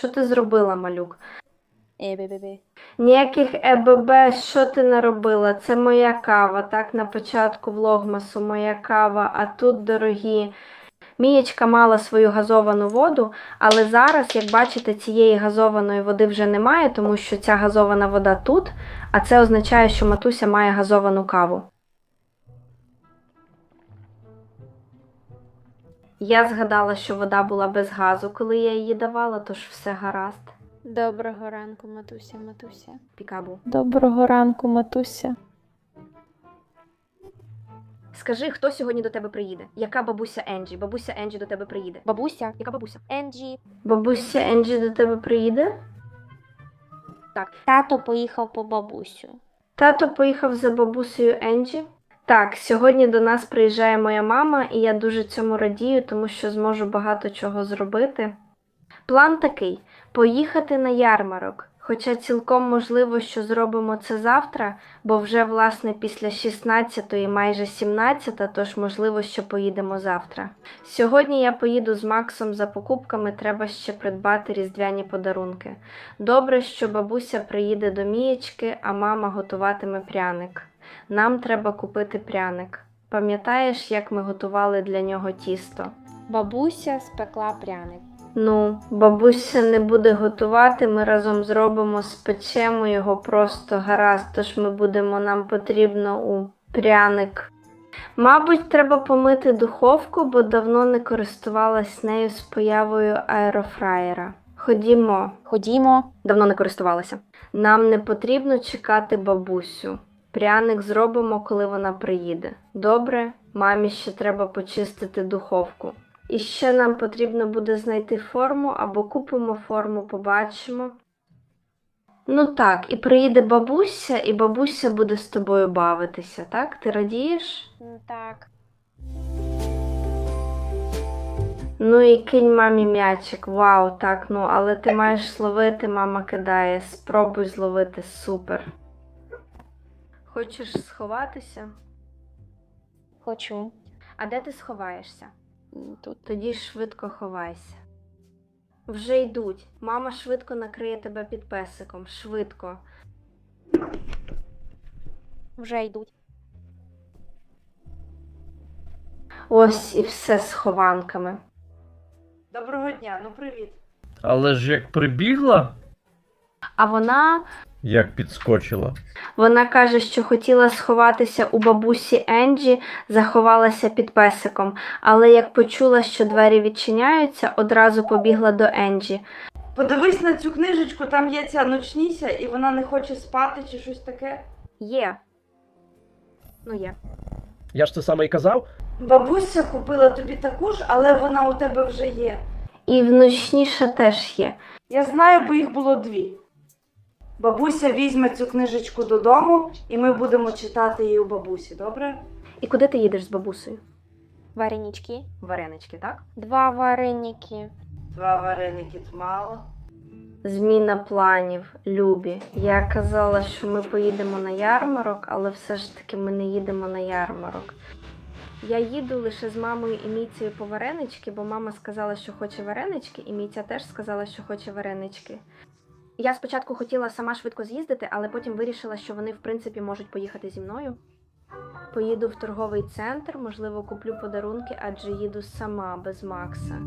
Що ти зробила, малюк? Е-бе-бе-бе. Ніяких ЕББ, що ти наробила? Це моя кава, так, на початку влогмасу моя кава, а тут дорогі. Мієчка мала свою газовану воду, але зараз, як бачите, цієї газованої води вже немає, тому що ця газована вода тут, а це означає, що матуся має газовану каву. Я згадала, що вода була без газу, коли я її давала, тож все гаразд. Доброго ранку, матуся, матуся. Пікабу. Доброго ранку, матуся. Скажи, хто сьогодні до тебе приїде? Яка бабуся Енджі? Бабуся Енджі до тебе приїде. Бабуся. Яка бабуся? Енджі. Бабуся Енджі до тебе приїде? Тато поїхав по бабусю. Тато поїхав за бабусею Енджі. Так, сьогодні до нас приїжджає моя мама, і я дуже цьому радію, тому що зможу багато чого зробити. План такий: поїхати на ярмарок. Хоча цілком можливо, що зробимо це завтра, бо вже власне після 16-ї, майже 17-та, тож можливо, що поїдемо завтра. Сьогодні я поїду з Максом за покупками, треба ще придбати різдвяні подарунки. Добре, що бабуся приїде до Мієчки, а мама готуватиме пряник. Нам треба купити пряник. Пам'ятаєш, як ми готували для нього тісто? Бабуся спекла пряник. Ну, бабуся не буде готувати, ми разом зробимо, спечемо його просто гаразд, тож ми будемо, нам потрібно у пряник. Мабуть, треба помити духовку, бо давно не користувалась нею з появою аерофраєра. Ходімо, Ходімо. давно не користувалася. Нам не потрібно чекати бабусю. Пряник зробимо, коли вона приїде. Добре, мамі ще треба почистити духовку. І ще нам потрібно буде знайти форму або купимо форму, побачимо. Ну так, і приїде бабуся, і бабуся буде з тобою бавитися, так? Ти радієш? Так. Ну і кинь мамі м'ячик. Вау, так, ну, але ти маєш зловити, мама кидає. Спробуй зловити, супер. Хочеш сховатися? Хочу. А де ти сховаєшся? Тут. Тоді швидко ховайся. Вже йдуть. Мама швидко накриє тебе під песиком. Швидко. Вже йдуть. Ось і все з хованками. Доброго дня, ну привіт. Але ж як прибігла, А вона як підскочила. Вона каже, що хотіла сховатися у бабусі Енджі, заховалася під песиком, але як почула, що двері відчиняються, одразу побігла до Енджі. Подивись на цю книжечку, там є ця ночніся, і вона не хоче спати чи щось таке. Є. Ну є. Я ж це саме і казав. Бабуся купила тобі таку ж, але вона у тебе вже є. І вночніше теж є. Я знаю, бо їх було дві. Бабуся візьме цю книжечку додому, і ми будемо читати її у бабусі, добре? І куди ти їдеш з бабусею? Варенички. Варенички, так? Два вареники. Два вареники мало. Зміна планів, Любі. Я казала, що ми поїдемо на ярмарок, але все ж таки ми не їдемо на ярмарок. Я їду лише з мамою і Міцею по варенички, бо мама сказала, що хоче варенички, і Міця теж сказала, що хоче варенички. Я спочатку хотіла сама швидко з'їздити, але потім вирішила, що вони в принципі можуть поїхати зі мною. Поїду в торговий центр, можливо, куплю подарунки, адже їду сама без Макса.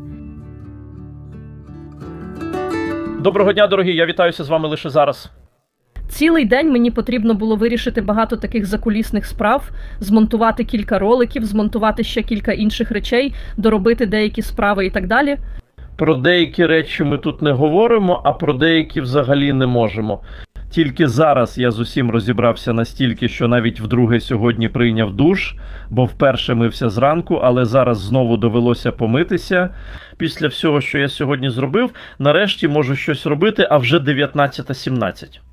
Доброго дня, дорогі. Я вітаюся з вами лише зараз. Цілий день мені потрібно було вирішити багато таких закулісних справ, змонтувати кілька роликів, змонтувати ще кілька інших речей, доробити деякі справи і так далі. Про деякі речі ми тут не говоримо, а про деякі взагалі не можемо. Тільки зараз я з усім розібрався настільки, що навіть вдруге сьогодні прийняв душ, бо вперше мився зранку, але зараз знову довелося помитися. Після всього, що я сьогодні зробив, нарешті можу щось робити, а вже 19.17.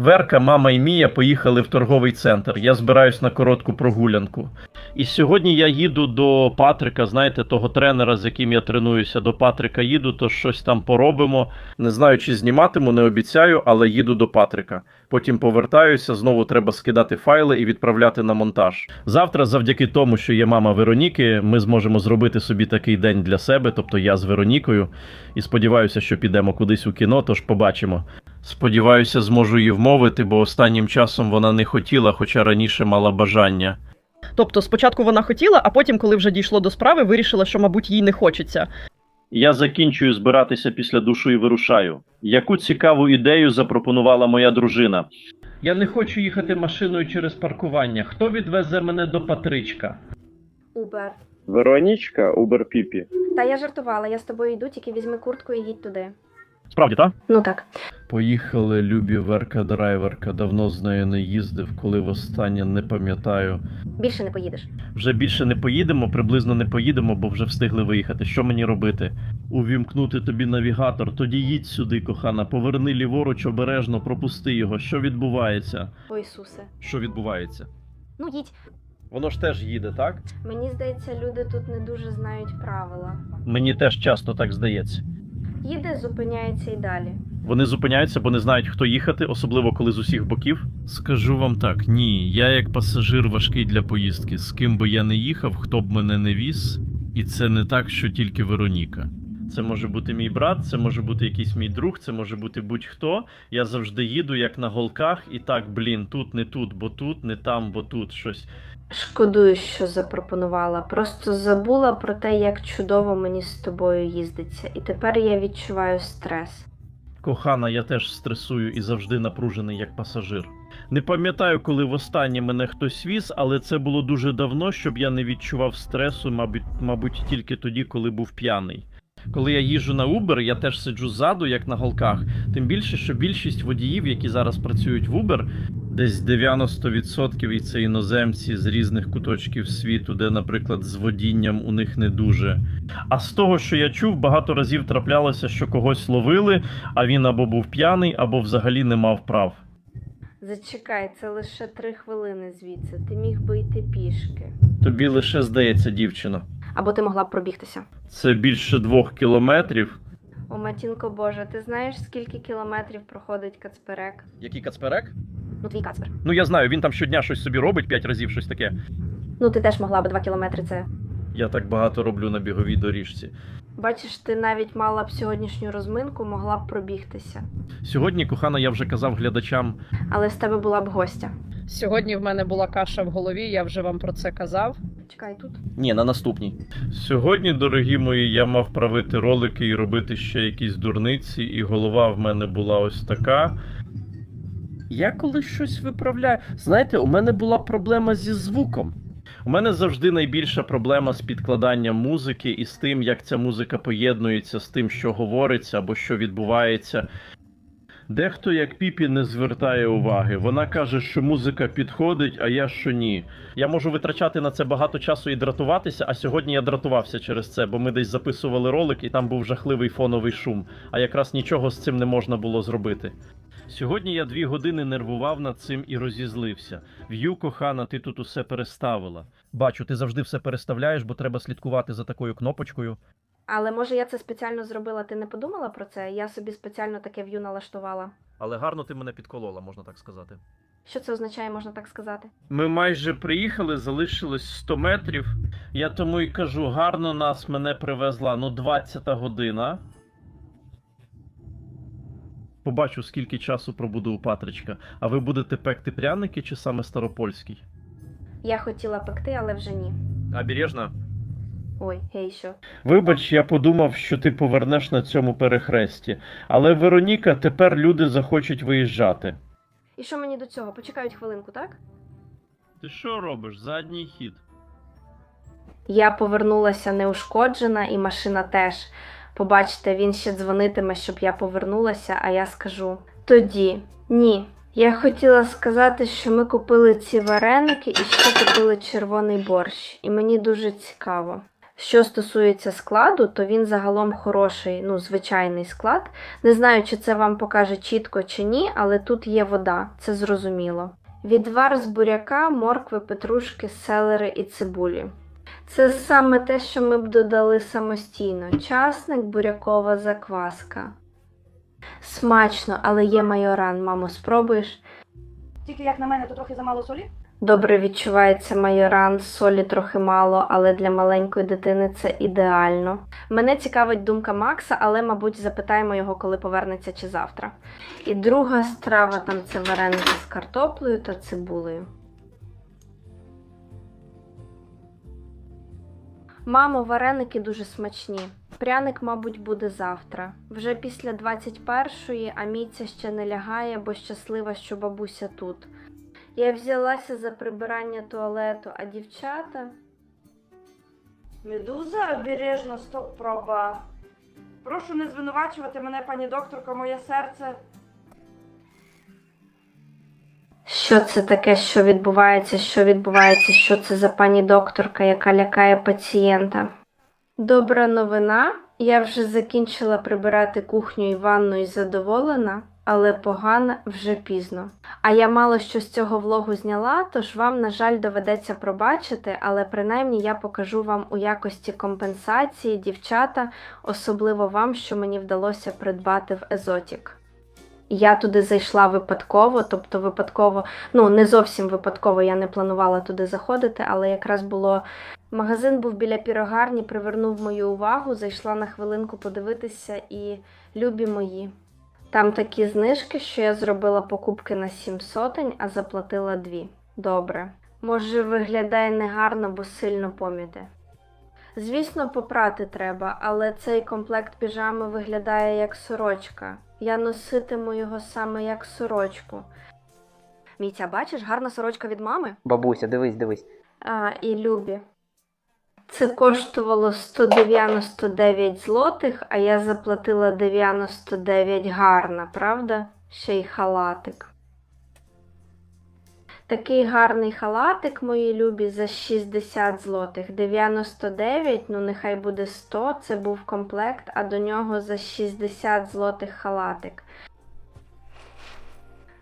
Верка, мама і Мія поїхали в торговий центр. Я збираюсь на коротку прогулянку. І сьогодні я їду до Патрика, знаєте, того тренера, з яким я тренуюся. До Патрика їду, то щось там поробимо. Не знаю, чи зніматиму, не обіцяю, але їду до Патрика. Потім повертаюся, знову треба скидати файли і відправляти на монтаж. Завтра, завдяки тому, що є мама Вероніки, ми зможемо зробити собі такий день для себе, тобто я з Веронікою. І сподіваюся, що підемо кудись у кіно, тож побачимо. Сподіваюся, зможу її вмовити, бо останнім часом вона не хотіла, хоча раніше мала бажання. Тобто, спочатку вона хотіла, а потім, коли вже дійшло до справи, вирішила, що, мабуть, їй не хочеться. Я закінчую збиратися після душу і вирушаю. Яку цікаву ідею запропонувала моя дружина? Я не хочу їхати машиною через паркування. Хто відвезе мене до Патричка? Убер. Веронічка, Убер Піпі. Та я жартувала, я з тобою йду, тільки візьми куртку і їдь туди. Справді, так? Ну так. Поїхали, любі верка драйверка. Давно з нею не їздив, коли востаннє не пам'ятаю. Більше не поїдеш. Вже більше не поїдемо, приблизно не поїдемо, бо вже встигли виїхати. Що мені робити? Увімкнути тобі навігатор. Тоді їдь сюди, кохана. Поверни ліворуч обережно, пропусти його. Що відбувається? О Ісусе. Що відбувається? Ну їдь. Воно ж теж їде, так? Мені здається, люди тут не дуже знають правила. Мені теж часто так здається. Їде, зупиняється і далі. Вони зупиняються, бо не знають, хто їхати, особливо коли з усіх боків. Скажу вам так: ні, я як пасажир важкий для поїздки. З ким би я не їхав, хто б мене не віз, і це не так, що тільки Вероніка. Це може бути мій брат, це може бути якийсь мій друг, це може бути будь-хто. Я завжди їду як на голках, і так, блін, тут не тут, бо тут, не там, бо тут щось. Шкодую, що запропонувала. Просто забула про те, як чудово мені з тобою їздиться, і тепер я відчуваю стрес. Кохана, я теж стресую і завжди напружений як пасажир. Не пам'ятаю, коли востаннє мене хтось віз, але це було дуже давно, щоб я не відчував стресу, мабуть, мабуть, тільки тоді, коли був п'яний. Коли я їжджу на Uber, я теж сиджу ззаду, як на голках. Тим більше, що більшість водіїв, які зараз працюють в Uber, десь 90% і це іноземці з різних куточків світу, де, наприклад, з водінням у них не дуже. А з того, що я чув, багато разів траплялося, що когось ловили, а він або був п'яний, або взагалі не мав прав. Зачекай, це лише три хвилини звідси. Ти міг би йти пішки. Тобі лише здається, дівчино. Або ти могла б пробігтися. Це більше двох кілометрів. О, матінко Боже, ти знаєш, скільки кілометрів проходить Кацперек? Який кацперек? Ну, твій Кацпер. Ну я знаю, він там щодня щось собі робить, п'ять разів щось таке. Ну, ти теж могла б два кілометри це. Я так багато роблю на біговій доріжці. Бачиш, ти навіть мала б сьогоднішню розминку, могла б пробігтися. Сьогодні, кохана, я вже казав глядачам, Але з тебе була б гостя. Сьогодні в мене була каша в голові, я вже вам про це казав. Чекай тут. Ні, на наступній. Сьогодні, дорогі мої, я мав правити ролики і робити ще якісь дурниці, і голова в мене була ось така. Я коли щось виправляю. Знаєте, у мене була проблема зі звуком. У мене завжди найбільша проблема з підкладанням музики і з тим, як ця музика поєднується з тим, що говориться або що відбувається. Дехто, як Піпі, не звертає уваги. Вона каже, що музика підходить, а я що ні. Я можу витрачати на це багато часу і дратуватися, а сьогодні я дратувався через це, бо ми десь записували ролик, і там був жахливий фоновий шум, а якраз нічого з цим не можна було зробити. Сьогодні я дві години нервував над цим і розізлився. В'ю, кохана, ти тут усе переставила. Бачу, ти завжди все переставляєш, бо треба слідкувати за такою кнопочкою. Але може я це спеціально зробила, ти не подумала про це? Я собі спеціально таке в'ю налаштувала. Але гарно ти мене підколола, можна так сказати. Що це означає, можна так сказати? Ми майже приїхали, залишилось 100 метрів. Я тому й кажу, гарно нас мене привезла, ну 20 година. Побачу, скільки часу пробуду у Патричка. А ви будете пекти пряники чи саме старопольський? Я хотіла пекти, але вже ні. Обережно. Ой, гей, що? Вибач, я подумав, що ти повернеш на цьому перехресті. Але Вероніка, тепер люди захочуть виїжджати. І що мені до цього? Почекають хвилинку, так? Ти що робиш? Задній хід. Я повернулася неушкоджена, і машина теж. Побачите, він ще дзвонитиме, щоб я повернулася, а я скажу тоді ні. Я хотіла сказати, що ми купили ці вареники і ще купили червоний борщ, і мені дуже цікаво. Що стосується складу, то він загалом хороший, ну, звичайний склад. Не знаю, чи це вам покаже чітко чи ні, але тут є вода, це зрозуміло. Відвар з буряка, моркви, петрушки, селери і цибулі. Це саме те, що ми б додали самостійно: часник, бурякова закваска. Смачно, але є майоран, мамо, спробуєш? Тільки як на мене, то трохи замало солі. Добре відчувається майоран, солі трохи мало, але для маленької дитини це ідеально. Мене цікавить думка Макса, але, мабуть, запитаємо його, коли повернеться чи завтра. І друга страва там це вареники з картоплею та цибулею. Мамо, вареники дуже смачні. Пряник, мабуть, буде завтра. Вже після 21-ї, а міця ще не лягає, бо щаслива, що бабуся тут. Я взялася за прибирання туалету, а дівчата. Медуза, обережно, стоп, проба. Прошу не звинувачувати мене, пані докторко, моє серце. Що це таке, що відбувається, що відбувається, що це за пані докторка, яка лякає пацієнта? Добра новина. Я вже закінчила прибирати кухню і ванну і задоволена, але погана вже пізно. А я мало що з цього влогу зняла, тож вам, на жаль, доведеться пробачити, але принаймні я покажу вам у якості компенсації, дівчата, особливо вам, що мені вдалося придбати в Езотік. Я туди зайшла випадково, тобто випадково, ну не зовсім випадково, я не планувала туди заходити, але якраз було магазин був біля пірогарні, привернув мою увагу, зайшла на хвилинку подивитися і любі мої. Там такі знижки, що я зробила покупки на 7 сотень, а заплатила 2. Добре. Може, виглядає негарно, бо сильно поміде. Звісно, попрати треба, але цей комплект піжами виглядає як сорочка. Я носитиму його саме як сорочку. Міця, бачиш, гарна сорочка від мами? Бабуся, дивись, дивись. А, і Любі. Це коштувало 199 злотих, а я заплатила 99 гарна, правда? Ще й халатик. Такий гарний халатик, мої любі, за 60 злотих. 99, ну нехай буде 100, це був комплект, а до нього за 60 злотих халатик.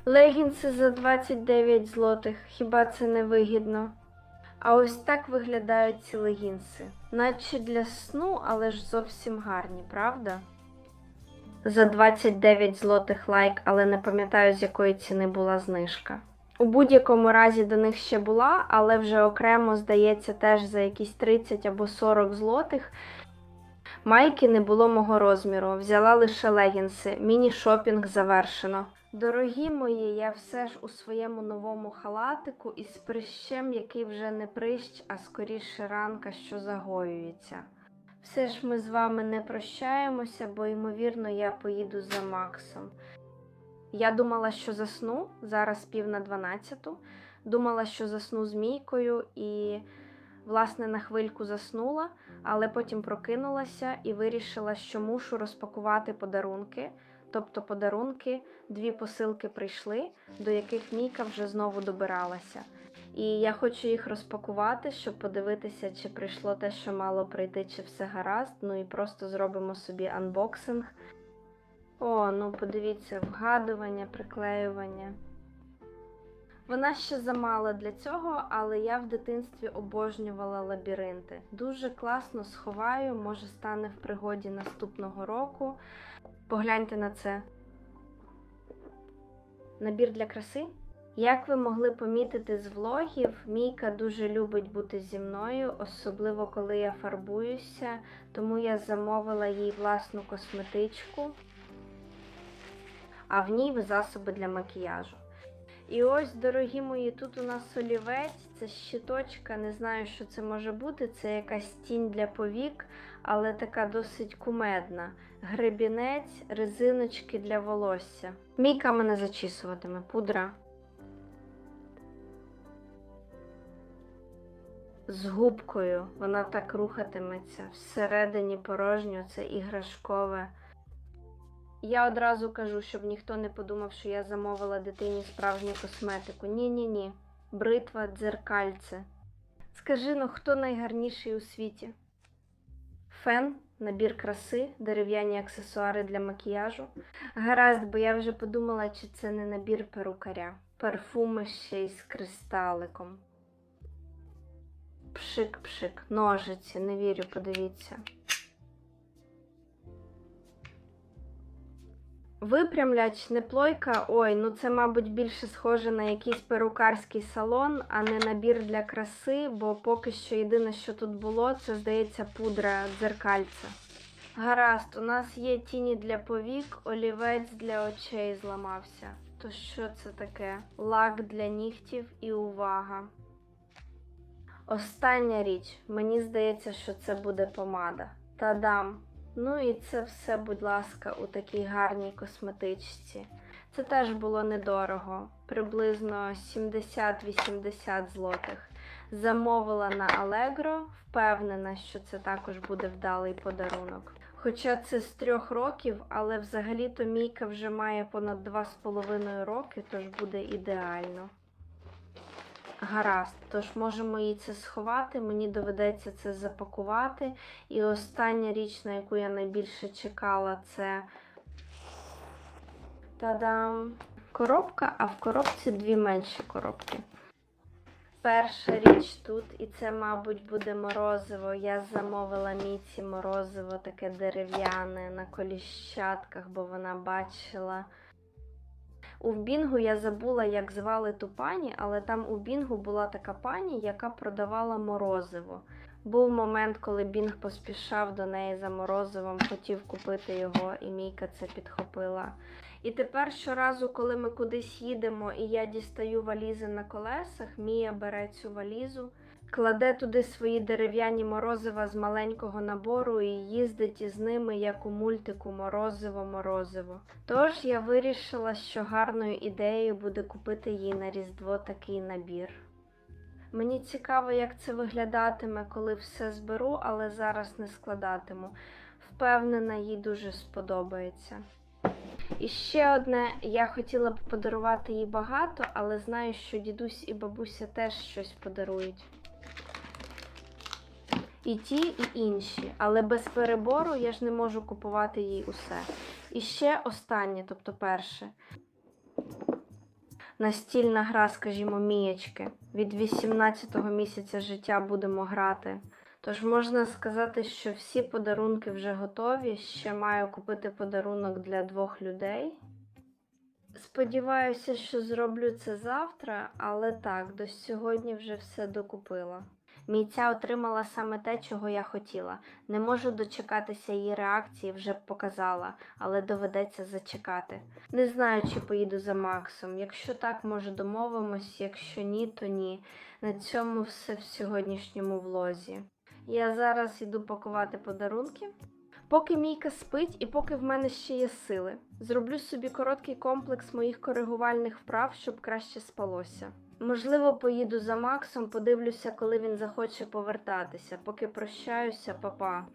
Легінси за 29 злотих. Хіба це не вигідно? А ось так виглядають ці легінси. Наче для сну, але ж зовсім гарні, правда? За 29 злотих лайк, але не пам'ятаю, з якої ціни була знижка. У будь-якому разі до них ще була, але вже окремо, здається, теж за якісь 30 або 40 злотих. Майки не було мого розміру, взяла лише легінси. Міні-шопінг завершено. Дорогі мої, я все ж у своєму новому халатику із прищем, який вже не прищ, а скоріше ранка, що загоюється. Все ж ми з вами не прощаємося, бо, ймовірно, я поїду за Максом. Я думала, що засну зараз пів на дванадцяту. Думала, що засну з мійкою і, власне, на хвильку заснула, але потім прокинулася і вирішила, що мушу розпакувати подарунки. Тобто подарунки, дві посилки прийшли, до яких Мійка вже знову добиралася. І я хочу їх розпакувати, щоб подивитися, чи прийшло те, що мало прийти, чи все гаразд. Ну і просто зробимо собі анбоксинг. О, ну подивіться, вгадування, приклеювання. Вона ще замала для цього, але я в дитинстві обожнювала лабіринти. Дуже класно сховаю, може стане в пригоді наступного року. Погляньте на це. Набір для краси. Як ви могли помітити з влогів, Мійка дуже любить бути зі мною, особливо коли я фарбуюся, тому я замовила їй власну косметичку, а в ній засоби для макіяжу. І ось, дорогі мої, тут у нас олівець, це щиточка, не знаю, що це може бути. Це якась тінь для повік, але така досить кумедна. Гребінець, резиночки для волосся. Мійка мене зачісуватиме, пудра. З губкою вона так рухатиметься. Всередині порожньо це іграшкове. Я одразу кажу, щоб ніхто не подумав, що я замовила дитині справжню косметику. Ні-ні-ні. Бритва дзеркальце. Скажи ну, хто найгарніший у світі? фен, набір краси, дерев'яні аксесуари для макіяжу. Гаразд, бо я вже подумала, чи це не набір перукаря. Парфуми ще й з кристаликом. Пшик-пшик, ножиці, не вірю, подивіться. Випрямляч, не плойка. Ой, ну це, мабуть, більше схоже на якийсь перукарський салон, а не набір для краси, бо поки що єдине, що тут було, це, здається, пудра дзеркальця. Гаразд, у нас є тіні для повік, олівець для очей зламався. То що це таке? Лак для нігтів і увага. Остання річ. Мені здається, що це буде помада. Та-дам! Ну і це все, будь ласка, у такій гарній косметичці. Це теж було недорого, приблизно 70-80 злотих. Замовила на Allegro, впевнена, що це також буде вдалий подарунок. Хоча це з трьох років, але взагалі-то Мійка вже має понад 2,5 роки, тож буде ідеально. Гаразд, тож можемо їй це сховати, мені доведеться це запакувати. І остання річ, на яку я найбільше чекала, це Та-дам! Коробка, а в коробці дві менші коробки. Перша річ тут, і це, мабуть, буде морозиво. Я замовила міці морозиво таке дерев'яне на коліщатках, бо вона бачила. У Бінгу я забула, як звали ту пані, але там у Бінгу була така пані, яка продавала морозиво. Був момент, коли Бінг поспішав до неї за морозивом, хотів купити його, і Мійка це підхопила. І тепер щоразу, коли ми кудись їдемо і я дістаю валізи на колесах, Мія бере цю валізу, кладе туди свої дерев'яні морозива з маленького набору і їздить із ними, як у мультику Морозиво-морозиво. Тож я вирішила, що гарною ідеєю буде купити їй на Різдво такий набір. Мені цікаво, як це виглядатиме, коли все зберу, але зараз не складатиму. Впевнена, їй дуже сподобається. І ще одне, я хотіла б подарувати їй багато, але знаю, що дідусь і бабуся теж щось подарують. І ті, і інші, але без перебору я ж не можу купувати їй усе. І ще останнє, тобто перше. Настільна гра, скажімо, мієчки. Від 18-го місяця життя будемо грати. Тож можна сказати, що всі подарунки вже готові. Ще маю купити подарунок для двох людей. Сподіваюся, що зроблю це завтра, але так, до сьогодні вже все докупила. Мійця отримала саме те, чого я хотіла. Не можу дочекатися її реакції, вже б показала, але доведеться зачекати. Не знаю, чи поїду за Максом. Якщо так, може домовимось, якщо ні, то ні. На цьому все в сьогоднішньому влозі. Я зараз іду пакувати подарунки. Поки Мійка спить і поки в мене ще є сили, зроблю собі короткий комплекс моїх коригувальних вправ, щоб краще спалося. Можливо, поїду за Максом, подивлюся, коли він захоче повертатися. Поки прощаюся, папа.